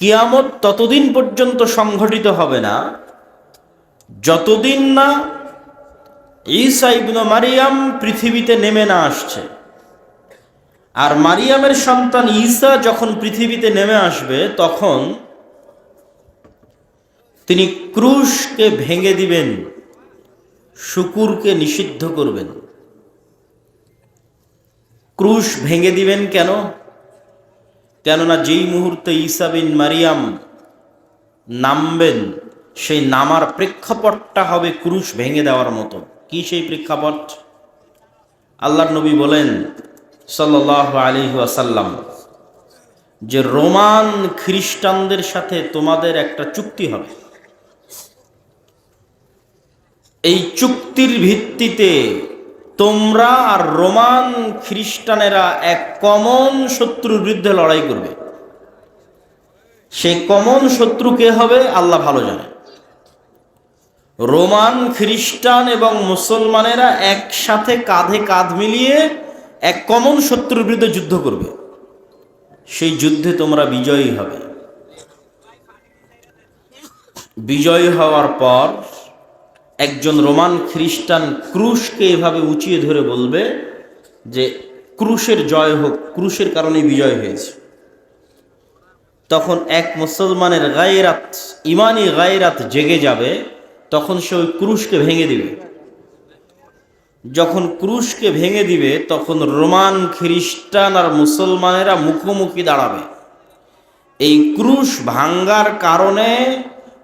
কিয়ামত ততদিন পর্যন্ত সংঘটিত হবে না। যতদিন না ঈসা ইবনু মারিয়াম পৃথিবীতে নেমে না আসছে। আর মারিয়ামের সন্তান ঈসা যখন পৃথিবীতে নেমে আসবে, তখন তিনি ক্রুশকে ভেঙে দিবেন, শুকুরকে নিষিদ্ধ করবেন। ক্রুশ ভেঙে দিবেন কেন? কেননা যেই মুহূর্তে ঈসা বিন মারিয়াম নামবেন, সেই নামার প্রেক্ষাপটটা হবে ক্রুশ ভেঙে দেওয়ার মতো। কি সেই প্রেক্ষাপট? আল্লাহর নবী বলেন সাল্লাহ আলী আসাল্লাম যে রোমান খ্রিস্টানদের সাথে তোমাদের একটা চুক্তি হবে। এই চুক্তির ভিত্তিতে তোমরা আর রোমান খ্রিস্টানেরা এক কমন শত্রুর বিরুদ্ধে লড়াই করবে। সেই কমন শত্রু কে হবে? আল্লাহ ভালো জানে। রোমান খ্রিস্টান এবং মুসলমানেরা একসাথে কাঁধে কাঁধ মিলিয়ে এক কমন শত্রুর বিরুদ্ধে যুদ্ধ করবে। সেই যুদ্ধে তোমরা বিজয়ী হবে। বিজয়ী হওয়ার পর একজন রোমান খ্রিস্টান ক্রুশকে এভাবে উঁচিয়ে ধরে বলবে যে ক্রুশের জয় হোক, ক্রুশের কারণে বিজয় হয়েছে। তখন এক মুসলমানের গায়রাত, ইমানি গায়রাত জেগে যাবে, তখন সে ওই ক্রুশকে ভেঙে দিবে। যখন ক্রুশকে ভেঙে দিবে, তখন রোমান খ্রিস্টান আর মুসলমানেরা মুখোমুখি দাঁড়াবে। এই ক্রুশ ভাঙ্গার কারণে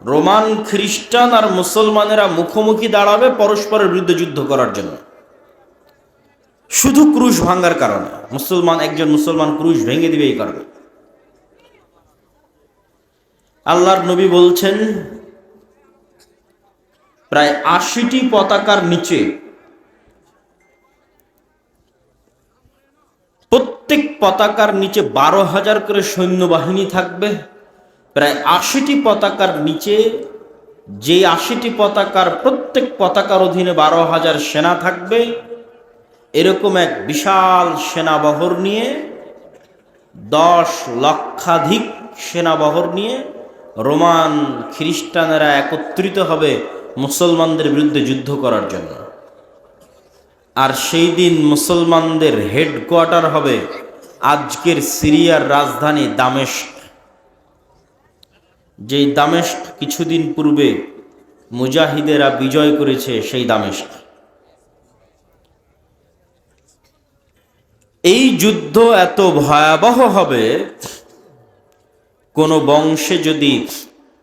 রোমান খ্রিস্টান আর মুসলমানেরা মুখোমুখি দাঁড়াবে পরস্পরের বিরুদ্ধে যুদ্ধ করার জন্য। শুধু ক্রুশ ভাঙ্গার কারণে। মুসলমান, একজন মুসলমান ক্রুশ ভেঙে দিবে এই কারণে। আল্লাহর নবী বলছেন, প্রায় আশিটি পতাকার নিচে প্রত্যেক পতাকার নিচে বারো হাজার করে সৈন্যবাহিনী থাকবে। প্রায় আশিটি পতাকার নিচে যে আশিটি পতাকার প্রত্যেক পতাকার অধীনে বারো হাজার সেনা থাকবে, এরকম এক বিশাল সেনাবহর নিয়ে, দশ লক্ষাধিক সেনাবহর নিয়ে রোমান খ্রিস্টানেরা একত্রিত হবে মুসলমানদের বিরুদ্ধে যুদ্ধ করার জন্য। আর সেই দিন মুসলমানদের হেডকোয়ার্টার হবে আজকের সিরিয়ার রাজধানী দামেস্ক। যেই দামেস্ক কিছুদিন পূর্বে মুজাহিদেরা বিজয় করেছে, সেই দামেস্ক। এই যুদ্ধ এত ভয়াবহ হবে, কোনো বংশে যদি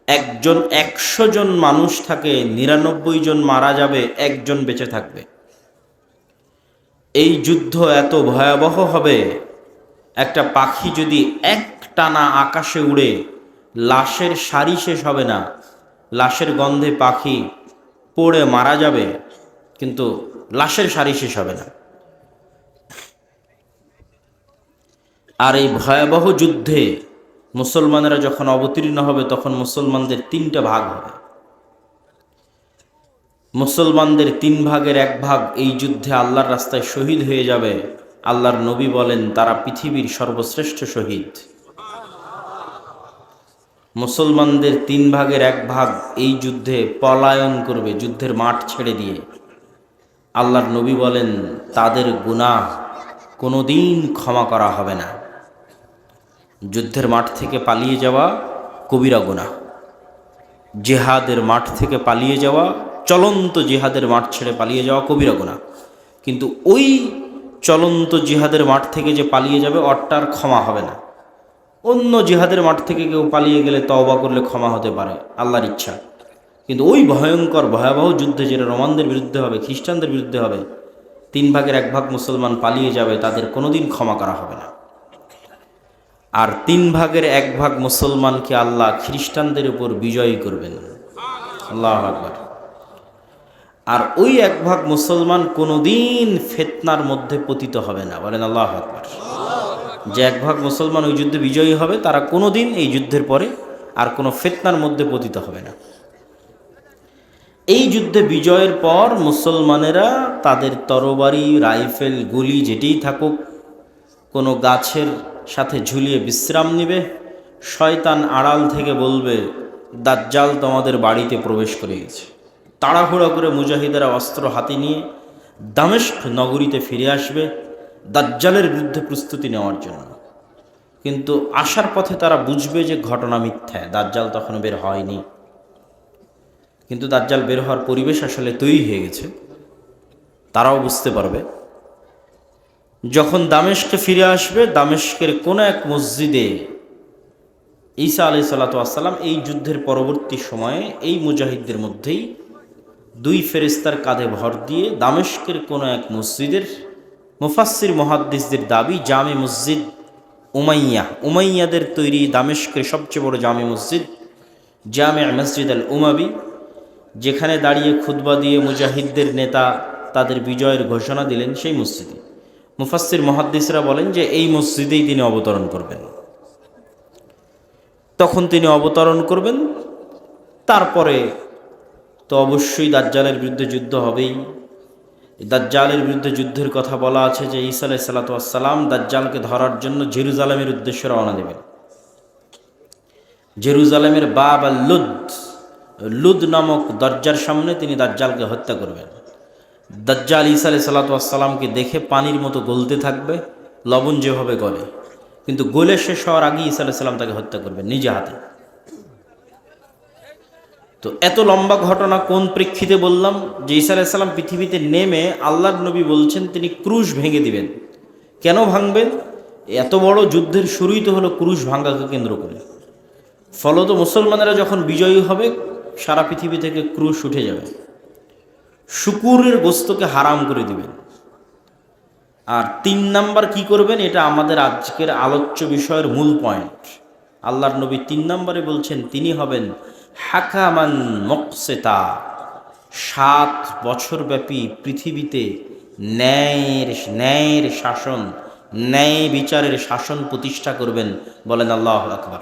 একজন একশো জন মানুষ থাকে, নিরানব্বই জন মারা যাবে, একজন বেঁচে থাকবে। এই যুদ্ধ এত ভয়াবহ হবে, একটা পাখি যদি এক টানা আকাশে উড়ে লাশের সারি শেষ হবে না। লাশের গন্ধে পাখি পড়ে মারা যাবে, কিন্তু লাশের সারি শেষ হবে না। আর এই ভয়াবহ যুদ্ধে মুসলমানেরা যখন অবতীর্ণ হবে, তখন মুসলমানদের তিনটা ভাগ হবে। মুসলমানদের তিন ভাগের এক ভাগ এই যুদ্ধে আল্লাহর রাস্তায় শহীদ হয়ে যাবে। আল্লাহর নবী বলেন, তারা পৃথিবীর সর্বশ্রেষ্ঠ শহীদ। মুসলমানদের তিন ভাগের এক ভাগ এই যুদ্ধে পলায়ন করবে, যুদ্ধের মাঠ ছেড়ে দিয়ে। আল্লাহর নবী বলেন, তাদের গুনাহ কোনোদিন ক্ষমা করা হবে না। যুদ্ধের মাঠ থেকে পালিয়ে যাওয়া কবিরা গুনাহ। জেহাদের মাঠ থেকে পালিয়ে যাওয়া, চলন্ত জেহাদের মাঠ ছেড়ে পালিয়ে যাওয়া কবিরা গুনাহ। কিন্তু ওই চলন্ত জিহাদের মাঠ থেকে যে পালিয়ে যাবে অট্টার ক্ষমা হবে না। অন্য জিহাদের মাঠ থেকে কেউ পালিয়ে গেলে তওবা করলে ক্ষমা হতে পারে, আল্লাহর ইচ্ছা। কিন্তু ওই ভয়ঙ্কর, ভয়াবহ যুদ্ধে যেটা রোমানদের বিরুদ্ধে হবে, খ্রিস্টানদের বিরুদ্ধে হবে, তিন ভাগের এক ভাগ মুসলমান পালিয়ে যাবে, তাদের কোনোদিন ক্ষমা করা হবে না। আর তিন ভাগের এক ভাগ মুসলমানকে আল্লাহ খ্রিস্টানদের উপর বিজয়ী করবেন। আল্লাহ আকবর। আর ওই এক ভাগ মুসলমান কোনোদিন ফেতনার মধ্যে পতিত হবে না, বলেন আল্লাহ আকবর। যে এক ভাগ মুসলমান ওই যুদ্ধে বিজয়ী হবে, তারা কোনোদিন এই যুদ্ধের পরে আর কোনো ফেতনার মধ্যে পতিত হবে না। এই যুদ্ধে বিজয়ের পর মুসলমানেরা তাদের তরবারি, রাইফেল, গুলি যেটিই থাকুক, কোনো গাছের সাথে ঝুলিয়ে বিশ্রাম নিবে। শয়তান আড়াল থেকে বলবে, দাজ্জাল তোমাদের বাড়িতে প্রবেশ করে গেছে। তাড়াহুড়ো করে মুজাহিদেরা অস্ত্র হাতে নিয়ে দামেস্ক নগরীতে ফিরে আসবে। দাজ্জালের বিরুদ্ধে প্রস্তুতি নেওয়ার জন্য। কিন্তু আসার পথে তারা বুঝবে যে ঘটনা মিথ্যা, দাজ্জাল তখন বের হয়নি। কিন্তু দাজ্জাল বের হওয়ার পরিবেশ আসলে তৈরি হয়ে গেছে। তারাও বুঝতে পারবে। যখন দামেশকে ফিরে আসবে, দামেশকের কোনো এক মসজিদে ঈসা আলাই সাল্লাতাম এই যুদ্ধের পরবর্তী সময়ে এই মুজাহিদদের মধ্যেই দুই ফেরিস্তার কাঁধে ভর দিয়ে দামেশকের কোনো এক মসজিদের মুফাসির মহাদ্দিসদের দাবি, জামে মসজিদ উমাইয়া, উমাইয়াদের তৈরি দামেশকের সবচেয়ে বড় জামে মসজিদ জামে মসজিদ আল উমাবি, যেখানে দাঁড়িয়ে খুতবা দিয়ে মুজাহিদদের নেতা তাদের বিজয়ের ঘোষণা দিলেন সেই মসজিদে। মুফাসির মহাদ্দিসরা বলেন যে, এই মসজিদেই তিনি অবতরণ করবেন। তখন তিনি অবতরণ করবেন। তারপরে তো অবশ্যই দাজ্জালের বিরুদ্ধে যুদ্ধ হবেই। দাজ্জালের বিরুদ্ধে যুদ্ধের কথা বলা আছে যে ঈসা আলাই সাল্লাতাম দাজ্জালকে ধরার জন্য জেরুজালেমের উদ্দেশ্যে রওনা দেবেন। জেরুজালেমের বাবা লুদ লুদ নামক দরজার সামনে তিনি দাজ্জালকে হত্যা করবেন। দাজ্জাল ঈসা আলাই সাল্লাতামকে দেখে পানির মতো গলতে থাকবে, লবণ যেভাবে গলে। কিন্তু গোলে শেষ হওয়ার আগে ঈসা আলাই সাল্লাম তাকে হত্যা করবেন, নিজে হাতে। তো এত লম্বা ঘটনা কোন প্রেক্ষিতে বললাম? যে ঈসা আলাইসাল্লাম পৃথিবীতে নেমে আল্লাহর নবী বলছেন, তিনি ক্রুশ ভেঙে দিবেন। কেন ভাঙবেন? এত বড় যুদ্ধের শুরুই তো হলো ক্রুশ ভাঙ্গাকে কেন্দ্র করে। ফলত মুসলমানেরা যখন বিজয়ী হবে, সারা পৃথিবী থেকে ক্রুশ উঠে যাবে। শুকুরের গোস্তকে হারাম করে দিবেন। আর তিন নাম্বার কি করবেন? এটা আমাদের আজকের আলোচ্য বিষয়ের মূল পয়েন্ট আল্লাহর নবী তিন নম্বরে বলছেন, তিনি হবেন হাকামান মকসেতা, সাত বছরব্যাপী পৃথিবীতে ন্যায়ের ন্যায়ের শাসন, ন্যায় বিচারের শাসন প্রতিষ্ঠা করবেন বলেন আল্লাহ আকবর।